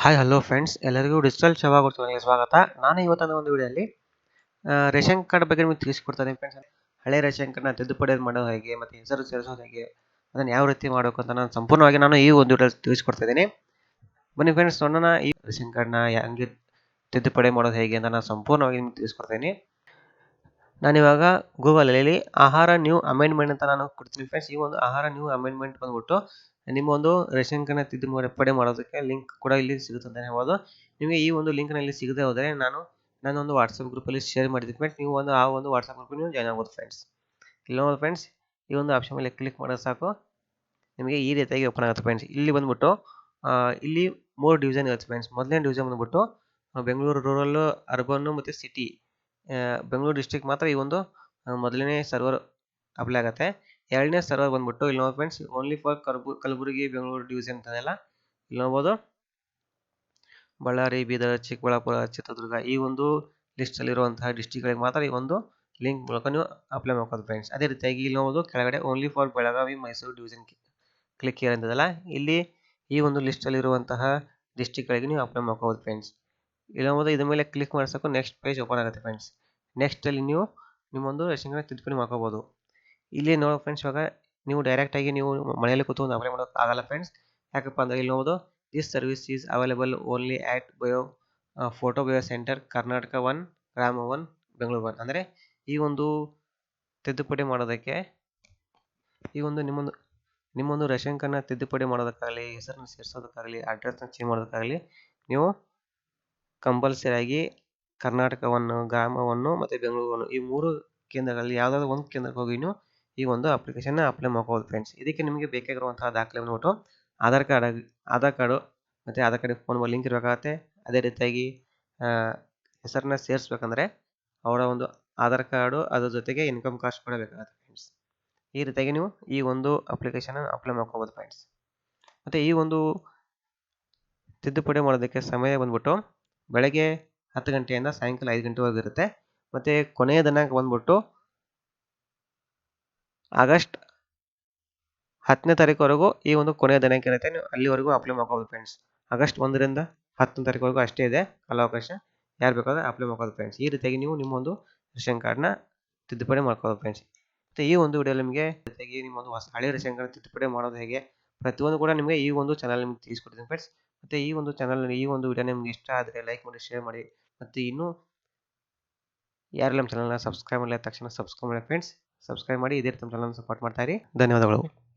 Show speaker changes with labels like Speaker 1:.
Speaker 1: Hi hello friends ಎಲ್ಲರಿಗೂ digital ಶವಾಗ ಚಾನಲ್ಗೆ ಸ್ವಾಗತ. ನಾನು ಇವತ್ತಿನ ಒಂದು ವಿಡಿಯೋಲಿ ರೇಷನ್ ಕಾರ್ಡ್ ಬಗ್ಗೆ ನಿಮಗೆ ತಿಳಿಸ್ಕೊಡ್ತಾನೆ ಫ್ರೆಂಡ್ಸ್ ಹಳೆ ರೇಷನ್ ಕಾರ್ಡ್ನ ತಿದ್ದುಪಡಿ ಮಾಡೋದು ಹೇಗೆ, ಮತ್ತು ಹೆಸರು ಸೇರಿಸೋದು ಹೇಗೆ, ಅದನ್ನು ಯಾವ ರೀತಿ ಮಾಡಬೇಕು ಅಂತ ನಾನು ಸಂಪೂರ್ಣವಾಗಿ ನಾನು ಈ ಒಂದು ವಿಡಿಯೋ ತಿಳಿಸ್ಕೊಡ್ತಾ ಬನ್ನಿ ಫ್ರೆಂಡ್ಸ್ ನೋಡೋಣ ಈ ರೇಷನ್ ಕಾರ್ಡ್ನ ಹೆಂಗೆ ತಿದ್ದುಪಡಿ ಮಾಡೋದು ಹೇಗೆ ಅಂತ ನಾನು ಸಂಪೂರ್ಣವಾಗಿ ನಿಮ್ಗೆ ತಿಳಿಸ್ಕೊಡ್ತೀನಿ ನಾನಿವಾಗ ಗೂಗಲಲ್ಲಿ ಆಹಾರ ನ್ಯೂ ಅಮೆಂಡ್ಮೆಂಟ್ ಅಂತ ನಾನು ಕೊಡ್ತೀನಿ ಫ್ರೆಂಡ್ಸ್ ಈ ಒಂದು ಆಹಾರ ನ್ಯೂ ಅಮೆಂಡ್ಮೆಂಟ್ ಬಂದ್ಬಿಟ್ಟು ನಿಮ್ಮ ಒಂದು ರೇಷನ್ ಕಾರ್ಡ್ನ ತಿದ್ದುಪಡಿ ಮಾಡೋದಕ್ಕೆ ಲಿಂಕ್ ಕೂಡ ಇಲ್ಲಿ ಸಿಗುತ್ತೆ ಅಂತ ಹೇಳ್ಬೋದು. ನಿಮಗೆ ಈ ಒಂದು ಲಿಂಕ್ನಲ್ಲಿ ಸಿಗದೆ ಹೋದರೆ ನಾನು ನಾನೊಂದು ವಾಟ್ಸಪ್ ಗ್ರೂಪಲ್ಲಿ ಶೇರ್ ಮಾಡಿದ್ದೀನಿ ಫ್ರೆಂಡ್ಸ್ ನೀವು ಒಂದು, ಆ ಒಂದು ವಾಟ್ಸಪ್ ಗ್ರೂಪ್ ನೀವು ಜಾಯ್ನ್ ಆಗ್ಬೋದು ಫ್ರೆಂಡ್ಸ್ ಇಲ್ಲಿ ನೋಡಿ ಫ್ರೆಂಡ್ಸ್ ಈ ಒಂದು ಆಪ್ಷನ್ ಮೇಲೆ ಕ್ಲಿಕ್ ಮಾಡೋದು ಸಾಕು. ನಿಮಗೆ ಈ ರೀತಿಯಾಗಿ ಓಪನ್ ಆಗುತ್ತೆ ಫ್ರೆಂಡ್ಸ್ ಇಲ್ಲಿ ಬಂದ್ಬಿಟ್ಟು ಇಲ್ಲಿ ಮೂರು ಡಿವಿಷನ್ ಇರುತ್ತೆ ಫ್ರೆಂಡ್ಸ್ ಮೊದಲನೇ ಡಿವಿಷನ್ ಬಂದ್ಬಿಟ್ಟು, ಬೆಂಗಳೂರು ರೂರಲ್ಲು ಅರ್ಬನ್ನು ಮತ್ತು ಸಿಟಿ ಬೆಂಗಳೂರು ಡಿಸ್ಟಿಕ್ ಮಾತ್ರ ಈ ಒಂದು ಮೊದಲನೇ ಸರ್ವರ್ ಅಪ್ಲೈ ಆಗುತ್ತೆ. ಎರಡನೇ ಸರ್ವರ್ ಬಂದ್ಬಿಟ್ಟು, ಇಲ್ಲಿ ನೋಡಿ ಫ್ರೆಂಡ್ಸ್ ಓನ್ಲಿ ಫಾರ್ ಕಲ್ಬು ಕಲಬುರಗಿ, ಬೆಂಗಳೂರು ಡಿವಿಷನ್ ಅಂತದೆಲ್ಲ ಇಲ್ಲಿ ನೋಡ್ಬೋದು. ಬಳ್ಳಾರಿ, ಬೀದರ್, ಚಿಕ್ಕಬಳ್ಳಾಪುರ, ಚಿತ್ರದುರ್ಗ ಈ ಒಂದು ಲಿಸ್ಟಲ್ಲಿರುವಂತಹ ಡಿಸ್ಟಿಕ್ಗಳಿಗೆ ಮಾತ್ರ ಈ ಒಂದು ಲಿಂಕ್ ಮೂಲಕ ನೀವು ಅಪ್ಲೈ ಮಾಡ್ಕೋದು ಫ್ರೆಂಡ್ಸ್ ಅದೇ ರೀತಿಯಾಗಿ ಇಲ್ಲಿ ನೋಡ್ಬೋದು, ಕೆಳಗಡೆ only for Belagavi, Mysuru division click here ಅಂತದಲ್ಲ, ಇಲ್ಲಿ ಈ ಒಂದು ಲಿಸ್ಟಲ್ಲಿರುವಂತಹ ಡಿಸ್ಟಿಕ್ಗಳಿಗೆ ನೀವು ಅಪ್ಲೈ ಮಾಡ್ಕೋಬೋದು ಫ್ರೆಂಡ್ಸ್ ಇಲ್ಲಿ ನೋಡ್ಬೋದು, ಇದ್ರ ಮೇಲೆ ಕ್ಲಿಕ್ ಮಾಡಿಸೋಕೆ ನೆಕ್ಸ್ಟ್ ಪೇಜ್ ಓಪನ್ ಆಗುತ್ತೆ ಫ್ರೆಂಡ್ಸ್ ನೆಕ್ಸ್ಟಲ್ಲಿ ನೀವು ನಿಮ್ಮೊಂದು ರೇಷನ್ ತಿದ್ದುಪಡಿ ಮಾಡ್ಕೋಬೋದು. ಇಲ್ಲಿ ನೋಡೋ ಫ್ರೆಂಡ್ಸ್ ಇವಾಗ ನೀವು ಡೈರೆಕ್ಟಾಗಿ ನೀವು ಮನೆಯಲ್ಲಿ ಕೂತ್ಕೊಂಡು ಅಪ್ಲೈ ಮಾಡೋಕೆ ಆಗಲ್ಲ ಫ್ರೆಂಡ್ಸ್ ಯಾಕಪ್ಪ ಅಂದರೆ ಇಲ್ಲಿ ನೋಡೋದು this service is available only at bio photo bio centre Karnataka one Rama one Bengaluru one ಅಂದರೆ ಈ ಒಂದು ತಿದ್ದುಪಡಿ ಮಾಡೋದಕ್ಕೆ ಈ ಒಂದು ನಿಮ್ಮೊಂದು ನಿಮ್ಮೊಂದು ರೇಷನ್ ಕಾರ್ಡ್ನ ತಿದ್ದುಪಡಿ ಮಾಡೋದಕ್ಕಾಗಲಿ, ಹೆಸರನ್ನು ಸೇರಿಸೋದಕ್ಕಾಗಲಿ ಅಡ್ರೆಸ್ನ ಚೇಂಜ್ ಮಾಡೋದಕ್ಕಾಗಲಿ ನೀವು ಕಂಪಲ್ಸರಿಯಾಗಿ ಕರ್ನಾಟಕವನ್ನು, ಗ್ರಾಮವನ್ನು ಮತ್ತು ಬೆಂಗಳೂರನ್ನು ಈ ಮೂರು ಕೇಂದ್ರಗಳಲ್ಲಿ ಯಾವುದಾದ್ರು ಒಂದು ಕೇಂದ್ರಕ್ಕೆ ಹೋಗಿ ಈ ಒಂದು ಅಪ್ಲಿಕೇಶನ್ನ ಅಪ್ಲೈ ಮಾಡ್ಕೋಬೋದು ಫ್ರೆಂಡ್ಸ್ ಇದಕ್ಕೆ ನಿಮಗೆ ಬೇಕಾಗಿರುವಂತಹ ದಾಖಲೆ ಬಂದ್ಬಿಟ್ಟು ಆಧಾರ್ ಕಾರ್ಡ್ ಆಧಾರ್ ಕಾರ್ಡು ಮತ್ತು ಆಧಾರ್ ಕಾರ್ಡ್ ಫೋನ್ ಲಿಂಕ್ ಇರಬೇಕಾಗತ್ತೆ. ಅದೇ ರೀತಿಯಾಗಿ ಹೆಸರನ್ನ ಸೇರಿಸ್ಬೇಕಂದ್ರೆ ಅವರ ಒಂದು ಆಧಾರ್ ಕಾರ್ಡು, ಅದ್ರ ಜೊತೆಗೆ ಇನ್ಕಮ್ ಕಾಸ್ಟ್ ಕೂಡ ಬೇಕಾಗುತ್ತೆ ಫ್ರೆಂಡ್ಸ್ ಈ ರೀತಿಯಾಗಿ ನೀವು ಈ ಒಂದು ಅಪ್ಲಿಕೇಶನ್ ಅಪ್ಲೈ ಮಾಡ್ಕೋಬೋದು ಫ್ರೆಂಡ್ಸ್ ಮತ್ತು ಈ ಒಂದು ತಿದ್ದುಪಡಿ ಮಾಡೋದಕ್ಕೆ ಸಮಯ ಬಂದ್ಬಿಟ್ಟು ಬೆಳಗ್ಗೆ ಹತ್ತು ಗಂಟೆಯಿಂದ ಸಾಯಂಕಾಲ ಐದು ಗಂಟೆವರೆಗೂ ಇರುತ್ತೆ. ಮತ್ತು ಕೊನೆಯ ದಿನಾಂಕ ಬಂದ್ಬಿಟ್ಟು ಆಗಸ್ಟ್ ಹತ್ತನೇ ತಾರೀಕುವರೆಗೂ ಈ ಒಂದು ಕೊನೆಯ ದಿನಾಂಕ ಇರುತ್ತೆ. ನೀವು ಅಲ್ಲಿವರೆಗೂ ಅಪ್ಲೈ ಮಾಡ್ಕೋಬೋದು ಫ್ರೆಂಡ್ಸ್ ಆಗಸ್ಟ್ ಒಂದರಿಂದ ಹತ್ತನೇ ತಾರೀಕುವರೆಗೂ ಅಷ್ಟೇ ಇದೆ ಕಾಲಾವಕಾಶ. ಯಾರು ಬೇಕಾದ್ರೆ ಅಪ್ಲೈ ಮಾಡ್ಕೋದು ಫ್ರೆಂಡ್ಸ್ ಈ ರೀತಿಯಾಗಿ ನೀವು ನಿಮ್ಮ ಒಂದು ರೇಷನ್ ಕಾರ್ಡ್ನ ತಿದ್ದುಪಡಿ ಮಾಡ್ಕೋಬೋದು ಫ್ರೆಂಡ್ಸ್ ಮತ್ತು ಈ ಒಂದು ವಿಡಿಯೋ ನಿಮಗೆ ಜೊತೆಗೆ ನಿಮ್ಮ ಒಂದು ಹೊಸ ಹಳೆ ರೇಷನ್ ಕಾರ್ಡ್ ತಿದ್ದುಪಡಿ ಮಾಡೋದು ಹೇಗೆ? ಪ್ರತಿಯೊಂದು ಕೂಡ ನಿಮಗೆ ಈ ಒಂದು ಚಾನಲ್ ನಿಮಗೆ ತಿಳಿಸ್ಕೊಡ್ತೀನಿ ಫ್ರೆಂಡ್ಸ್ ಮತ್ತು ಈ ಒಂದು ಚಾನಲ್ ಈ ಒಂದು ವಿಡಿಯೋ ನಿಮ್ಗೆ ಇಷ್ಟ ಆದರೆ ಲೈಕ್ ಮಾಡಿ ಶೇರ್ ಮಾಡಿ. ಮತ್ತು ಇನ್ನೂ ಯಾರು ನಮ್ಮ ಚಾನಲ್ನ ಸಬ್ಸ್ಕ್ರೈಬ್ ಮಾಡಿಲ್ಲ ತಕ್ಷಣ ಸಬ್ಸ್ಕ್ರೈಬ್ ಮಾಡಿ ಫ್ರೆಂಡ್ಸ್ ಸಬ್ಸ್ಕ್ರೈಬ್ ಮಾಡಿ, ಇದೇ ನಮ್ಮ ಚಾನಲ್ ಸಪೋರ್ಟ್ ಮಾಡ್ತಾ ಧನ್ಯವಾದಗಳು.